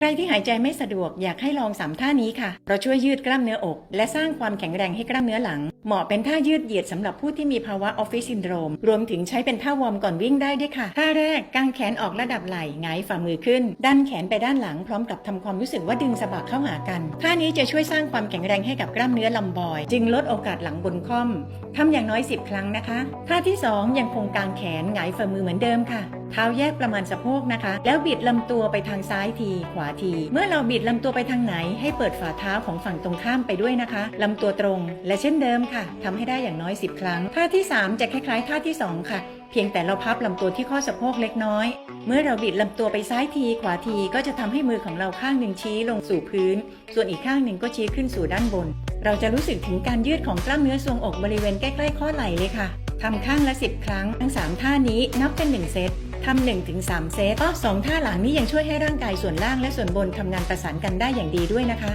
ใครที่หายใจไม่สะดวกอยากให้ลองสามท่านี้ค่ะ เราช่วยยืดกล้ามเนื้ออก และสร้างความแข็งแรงให้กล้ามเนื้อหลัง เหมาะเป็นท่ายืดเหยียดสำหรับผู้ที่มีภาวะออฟฟิศซินโดรม รวมถึงใช้เป็นท่าวอร์มก่อนวิ่งได้ด้วยค่ะ ท่าแรกกางแขนออกระดับไหล่หงายฝ่ามือขึ้น ดันแขนไปด้านหลังพร้อมกับทำความรู้สึกว่าดึงสะบักเข้าหากัน ท่านี้จะช่วยสร้างความแข็งแรงให้กับกล้ามเนื้อลำบอย จึงลดโอกาสหลังบนค่อมทำอย่างน้อย 10 ครั้งนะคะ ท่าที่สองยังคงกางแขนหงายฝ่ามือเหมือนเดิมค่ะเท้าแยกประมาณสะโพกนะคะ แล้วบิดลำตัวไปทางซ้ายที ขวาที เมื่อเราบิดลำตัวไปทางไหน ให้เปิดฝ่าเท้าของฝั่งตรงข้ามไปด้วยนะคะลำตัวตรง และเช่นเดิมค่ะทำให้ได้อย่างน้อย 10 ครั้ง ท่าที่ 3 จะคล้ายๆท่าที่ 2 ค่ะ เพียงแต่เราพับลำตัวที่ข้อสะโพกเล็กน้อย เมื่อเราบิดลำตัวไปซ้ายที ขวาทีก็จะทำให้มือของเราข้างหนึ่งชี้ลงสู่พื้น ส่วนอีกข้างหนึ่งก็ชี้ขึ้นสู่ด้านบน เราจะรู้สึกถึงการยืดของกล้ามเนื้อทรวงอกบริเวณใกล้ๆข้อไหล่เลยค่ะทำข้างละ 10 ครั้ง ทั้ง 3 ท่านี้นับเป็น 1 เซต ทำหนึ่งถึงสามเซตก็2ท่าหลังนี้ยังช่วยให้ร่างกายส่วนล่างและส่วนบนทำงานประสานกันได้อย่างดีด้วยนะคะ